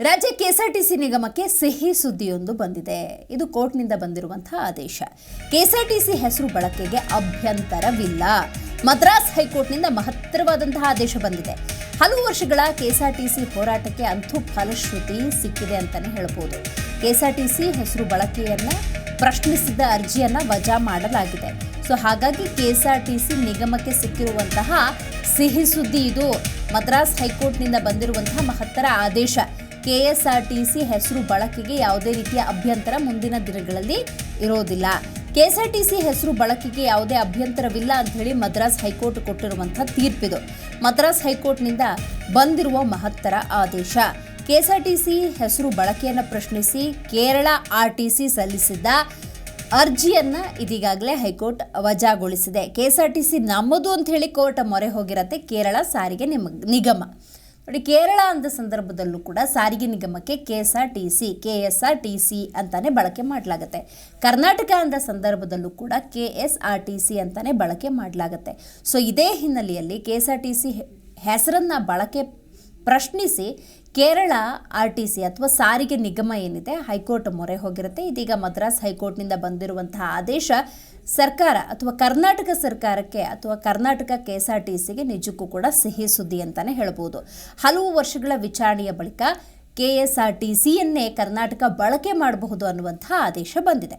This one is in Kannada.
ರಾಜ್ಯ ಕೆಎಸ್ಆರ್ಟಿಸಿ ನಿಗಮಕ್ಕೆ ಸಿಹಿ ಸುದ್ದಿಯೊಂದು ಬಂದಿದೆ. ಇದು ಕೋರ್ಟ್ನಿಂದ ಬಂದಿರುವಂತಹ ಆದೇಶ. ಕೆಎಸ್ಆರ್ಟಿಸಿ ಹೆಸರು ಬಳಕೆಗೆ ಅಭ್ಯಂತರವಿಲ್ಲ. ಮದ್ರಾಸ್ ಹೈಕೋರ್ಟ್ನಿಂದ ಮಹತ್ತರವಾದಂತಹ ಆದೇಶ ಬಂದಿದೆ. ಹಲವು ವರ್ಷಗಳ ಕೆಎಸ್ಆರ್ಟಿಸಿ ಹೋರಾಟಕ್ಕೆ ಅಂತೂ ಫಲಶ್ರುತಿ ಸಿಕ್ಕಿದೆ ಅಂತಲೇ ಹೇಳ್ಬೋದು ಕೆಎಸ್ಆರ್ಟಿಸಿ ಹೆಸರು ಬಳಕೆಯನ್ನ ಪ್ರಶ್ನಿಸಿದ್ದ ಅರ್ಜಿಯನ್ನ ವಜಾ ಮಾಡಲಾಗಿದೆ. ಸೊ, ಹಾಗಾಗಿ ಕೆಎಸ್ಆರ್ಟಿಸಿ ನಿಗಮಕ್ಕೆ ಸಿಕ್ಕಿರುವಂತಹ ಸಿಹಿ ಸುದ್ದಿ ಇದು. ಮದ್ರಾಸ್ ಹೈಕೋರ್ಟ್ನಿಂದ ಬಂದಿರುವಂತಹ ಮಹತ್ತರ ಆದೇಶ. ಕೆಎಸ್ಆರ್ಟಿಸಿ ಹೆಸರು ಬಳಕೆಗೆ ಯಾವುದೇ ರೀತಿಯ ಅಭ್ಯಂತರ ಮುಂದಿನ ದಿನಗಳಲ್ಲಿ ಇರೋದಿಲ್ಲ. ಕೆಎಸ್ಆರ್ಟಿಸಿ ಹೆಸರು ಬಳಕೆಗೆ ಯಾವುದೇ ಅಭ್ಯಂತರವಿಲ್ಲ ಅಂತ ಹೇಳಿ ಮದ್ರಾಸ್ ಹೈಕೋರ್ಟ್ ಕೊಟ್ಟಿರುವಂತಹ ತೀರ್ಪಿದು. ಮದ್ರಾಸ್ ಹೈಕೋರ್ಟ್ನಿಂದ ಬಂದಿರುವ ಮಹತ್ತರ ಆದೇಶ. ಕೆಎಸ್ಆರ್ಟಿಸಿ ಹೆಸರು ಬಳಕೆಯನ್ನು ಪ್ರಶ್ನಿಸಿ ಕೇರಳ ಆರ್ಟಿಸಿ ಸಲ್ಲಿಸಿದ್ದ ಅರ್ಜಿಯನ್ನ ಇದೀಗಾಗಲೇ ಹೈಕೋರ್ಟ್ ವಜಾಗೊಳಿಸಿದೆ. ಕೆಎಸ್ಆರ್ಟಿಸಿ ನಮ್ಮದು ಅಂತ ಹೇಳಿ ಕೋರ್ಟ್ ಮೊರೆ ಹೋಗಿರತ್ತೆ ಕೇರಳ ಸಾರಿಗೆ ನಿಮ್, ನಿಗಮ. ನೋಡಿ, ಕೇರಳ ಅಂದ ಸಂದರ್ಭದಲ್ಲೂ ಕೂಡ ಸಾರಿಗೆ ನಿಗಮಕ್ಕೆ K S R T C, K S R T C ಅಂತಾನೆ ಬಳಕೆ ಮಾಡಲಾಗುತ್ತೆ. ಕರ್ನಾಟಕ ಅಂದ ಸಂದರ್ಭದಲ್ಲೂ ಕೂಡ K S R T C ಅಂತಾನೆ ಬಳಕೆ ಮಾಡಲಾಗುತ್ತೆ. ಸೊ ಇದೇ ಹಿನ್ನೆಲೆಯಲ್ಲಿ K S R T C ಹೆಸರನ್ನು ಬಳಕೆ ಪ್ರಶ್ನಿಸಿ ಕೇರಳ ಆರ್ ಟಿ ಸಿ ಅಥವಾ ಸಾರಿಗೆ ನಿಗಮ ಏನಿದೆ ಹೈಕೋರ್ಟ್ ಮೊರೆ ಹೋಗಿರುತ್ತೆ. ಇದೀಗ ಮದ್ರಾಸ್ ಹೈಕೋರ್ಟ್ನಿಂದ ಬಂದಿರುವಂತಹ ಆದೇಶ ಸರ್ಕಾರ ಅಥವಾ ಕರ್ನಾಟಕ ಸರ್ಕಾರಕ್ಕೆ ಅಥವಾ Karnataka K S R T ಸಿಗೆ ನಿಜಕ್ಕೂ ಕೂಡ ಸಿಹಿ ಸುದ್ದಿ ಅಂತಾನೆ ಹೇಳ್ಬೋದು. ಹಲವು ವರ್ಷಗಳ ವಿಚಾರಣೆಯ ಬಳಿಕ ಕೆ ಎಸ್ ಆರ್ ಟಿ ಸಿಯನ್ನೇ ಕರ್ನಾಟಕ ಬಳಕೆ ಮಾಡಬಹುದು ಅನ್ನುವಂತಹ ಆದೇಶ ಬಂದಿದೆ.